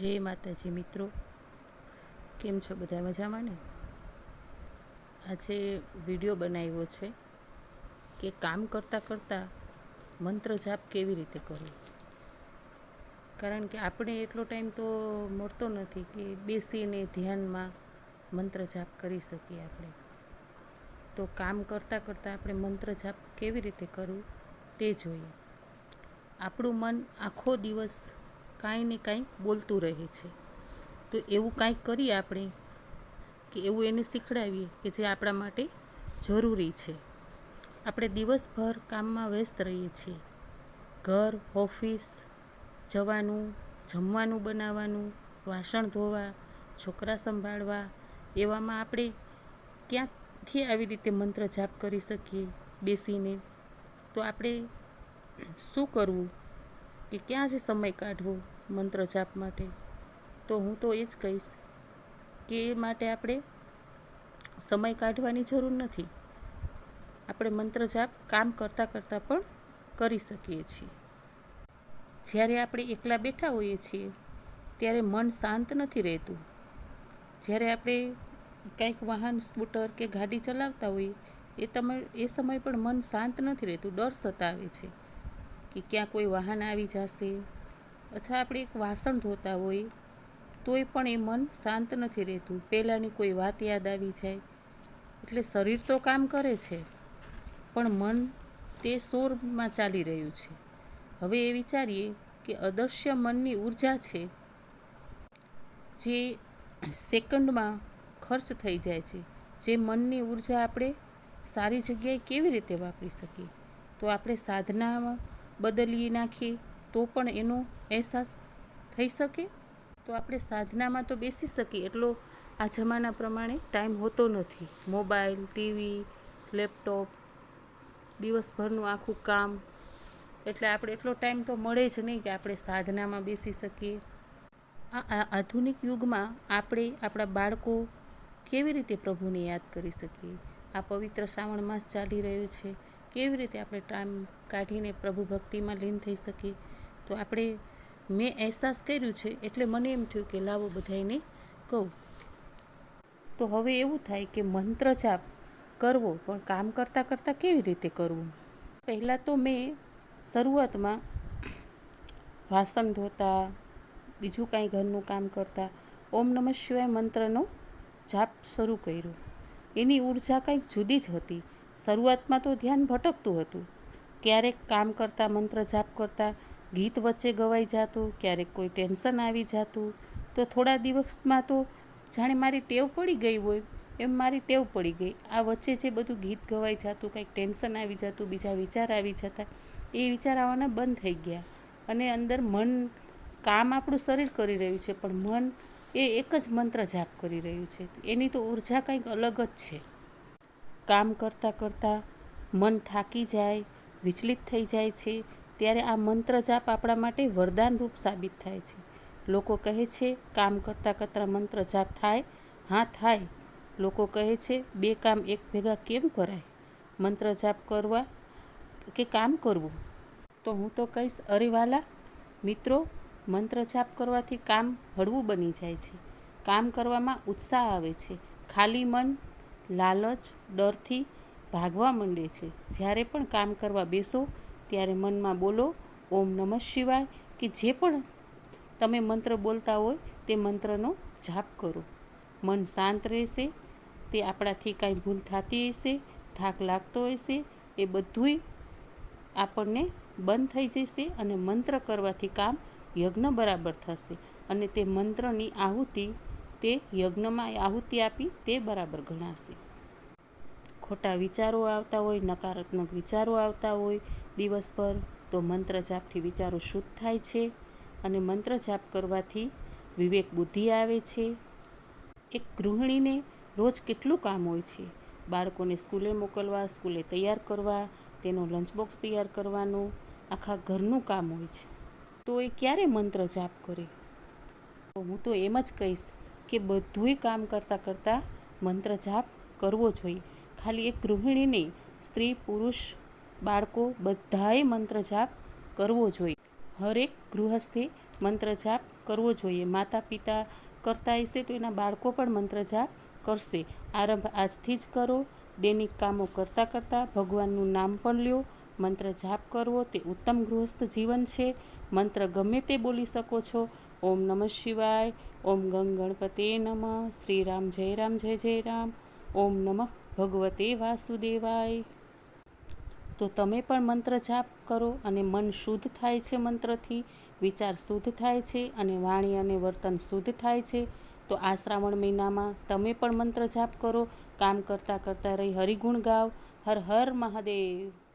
જય માતાજી મિત્રો. કેમ છો બધા મજામાં ને? આજે વીડિયો બનાવ્યો છે કે કામ કરતાં કરતાં મંત્ર જાપ કેવી રીતે કરવો? કારણ કે આપણે એટલો ટાઈમ તો મળતો નથી કે બેસીને ધ્યાનમાં મંત્ર જાપ કરી શકીએ આપણે. તો કામ કરતાં કરતાં આપણે મંત્ર જાપ કેવી રીતે કરવું તે જોઈએ. આપણું મન આખો દિવસ કાંઈ ને કાંઈ બોલતું રહે છે. તો એવું કાંઈક કરીએ આપણે કે એવું એને શીખડાવીએ કે જે આપણા માટે જરૂરી છે. આપણે દિવસભર કામમાં વ્યસ્ત રહીએ છીએ. ઘર, ઓફિસ, જવાનું, જમવાનું બનાવવાનું, વાસણ ધોવા, છોકરા સંભાળવા, એવામાં આપણે ક્યાંથી આવી રીતે મંત્ર જાપ કરી શકીએ બેસીને? તો આપણે શું કરવું? કે ક્યાંથી સમય કાઢવો મંત્ર જાપ માટે? તો હું તો એ જ કહીશ કે એ માટે આપણે સમય કાઢવાની જરૂર નથી. આપણે મંત્ર જાપ કામ કરતાં કરતાં પણ કરી શકીએ છીએ. જ્યારે આપણે એકલા બેઠા હોઈએ છીએ, ત્યારે મન શાંત નથી રહેતું. જ્યારે આપણે કંઈક વાહન, સ્કૂટર કે ગાડી ચલાવતા હોઈએ, એ તમે, એ સમય પણ મન શાંત નથી રહેતું, ડર સતાવે છે. કે ક્યાં કોઈ વાહન આવી જશે. અથવા આપણે એક વાસણ ધોતા હોય, તોય પણ એ મન શાંત નથી રહેતું. પહેલાંની કોઈ વાત યાદ આવી જાય. એટલે શરીર તો કામ કરે છે, પણ મન તે શોરમાં ચાલી રહ્યું છે. હવે એ વિચારીએ કે અદર્શ્ય મનની ઊર્જા છે, જે સેકન્ડમાં ખર્ચ થઈ જાય છે. જે મનની ઊર્જા આપણે સારી જગ્યાએ કેવી રીતે વાપરી શકીએ? તો આપણે સાધનામાં બદલી નાખીએ, તો પણ એનો અહેસાસ થઈ શકે? તો આપણે સાધનામાં તો બેસી શકીએ, એટલો આ જમાના પ્રમાણે ટાઈમ હોતો નથી. મોબાઈલ ટીવી લેપટોપ દિવસભરનું આખું કામ. એટલે આપણે એટલો ટાઈમ તો મળે જ નહીં કે આપણે સાધનામાં બેસી શકીએ. આ આધુનિક યુગમાં આપણે આપણા બાળકો કેવી રીતે પ્રભુને યાદ કરી શકીએ? આ પવિત્ર શ્રાવણ માસ ચાલી રહ્યો છે. કેવી રીતે આપણે ટાઈમ કાઢીને પ્રભુ ભક્તિમાં લીન થઈ શકીએ? તો આપણે મેં અહેસાસ કર્યું છે એટલે મને એમ થયું કે લાવો બધાને કહું. તો હવે એવું થાય કે મંત્ર જાપ કરવો, પણ કામ કરતાં કરતાં કેવી રીતે કરવું? પહેલાં તો મેં શરૂઆતમાં વાસણ ધોતા, બીજું કાંઈ ઘરનું કામ કરતાં, ઓમ નમઃ શિવાય મંત્રનો જાપ શરૂ કર્યો. એની ઊર્જા કંઈક જુદી જ હતી. શરૂઆતમાં તો ધ્યાન ભટકતું હતું. ક્યારેક કામ કરતાં, મંત્ર જાપ કરતાં, ગીત વચ્ચે ગવાઈ જતું, ક્યારેક કોઈ ટેન્શન આવી જતું. તો થોડા દિવસમાં તો જાણે મારી ટેવ પડી ગઈ હોય, એમ મારી ટેવ પડી ગઈ. આ વચ્ચે જે બધું ગીત ગવાઈ જતું, કંઈક ટેન્શન આવી જતું, બીજા વિચાર આવી જતા, એ વિચાર આવવાના બંધ થઈ ગયા. અને અંદર મન, કામ આપણું શરીર કરી રહ્યું છે, પણ મન એ એક જ મંત્ર જાપ કરી રહ્યું છે. એની તો ઊર્જા કંઈક અલગ જ છે. કામ કરતાં કરતાં મન થાકી જાય, વિચલિત થઈ જાય છે, ત્યારે આ મંત્ર જાપ આપણા માટે વરદાન રૂપ સાબિત થાય છે. લોકો કહે છે, કામ કરતાં કરતાં મંત્ર જાપ થાય. હા, થાય. લોકો કહે છે, બે કામ એક ભેગા કેમ કરાય? મંત્ર જાપ કરવા કે કામ કરવું? તો હું તો કહીશ, અરે વાલા, મિત્રો, મંત્ર જાપ કરવાથી કામ હળવું બની જાય છે. કામ કરવામાં ઉત્સાહ આવે છે. ખાલી મન લાલચ, ડરથી ભાગવા માંડે છે. જ્યારે પણ કામ કરવા બેસો, ત્યારે મનમાં બોલો, ઓમ નમઃ શિવાય, કે જે પણ તમે મંત્ર બોલતા હોય, તે મંત્રનો જાપ કરો. મન શાંત રહેશે, તે આપણાથી કાંઈ ભૂલ થતી હશે, થાક લાગતો હશે, એ બધુંય આપણને બંધ થઈ જશે અને મંત્ર કરવાથી કામ યજ્ઞ બરાબર થશે. અને તે મંત્રની આહુતિ તે યજ્ઞમાં આહુતિ આપી તે બરાબર ગણાશે. ખોટા વિચારો આવતા હોય, નકારાત્મક વિચારો આવતા હોય, દિવસભર તો મંત્ર જાપથી વિચારો શુદ્ધ થાય છે અને મંત્ર જાપ કરવાથી વિવેક બુદ્ધિ આવે છે. એક ગૃહિણીને રોજ કેટલું કામ હોય છે? બાળકોને સ્કૂલે મોકલવા, સ્કૂલે તૈયાર કરવા, તેનો લંચ બોક્સ તૈયાર કરવાનું, આખા ઘરનું કામ હોય છે. તો એ ક્યારે મંત્ર જાપ કરે? તો હું તો એમ જ કહીશ કે બધુંય કામ કરતાં કરતાં મંત્ર જાપ કરવો જોઈએ. ખાલી એક ગૃહિણી નહીં, સ્ત્રી, પુરુષ, બાળકો બધાએ મંત્ર જાપ કરવો જોઈએ. હરેક ગૃહસ્થે મંત્ર જાપ કરવો જોઈએ. માતા પિતા કરતા હશે તો એના બાળકો પણ મંત્ર જાપ કરશે. આરંભ આજથી જ કરો. દૈનિક કામો કરતાં કરતાં ભગવાનનું નામ પણ લ્યો. મંત્ર જાપ કરવો તે ઉત્તમ ગૃહસ્થ જીવન છે. મંત્ર ગમે તે બોલી શકો છો. ઓમ નમઃ શિવાય, ઓમ ગંગ ગણપતે નમઃ શ્રી રામ જય રામ, જય જય રામ, ઓમ નમઃ ભગવતે વાસુદેવાય. તો તમે પણ મંત્ર જાપ કરો અને મન શુદ્ધ થાય છે મંત્રથી, વિચાર શુદ્ધ થાય છે અને વાણી અને વર્તન શુદ્ધ થાય છે. તો આ શ્રાવણ મહિનામાં તમે પણ મંત્ર જાપ કરો, કામ કરતાં કરતાં રહી હરિગુણ ગાવ. હર હર મહાદેવ.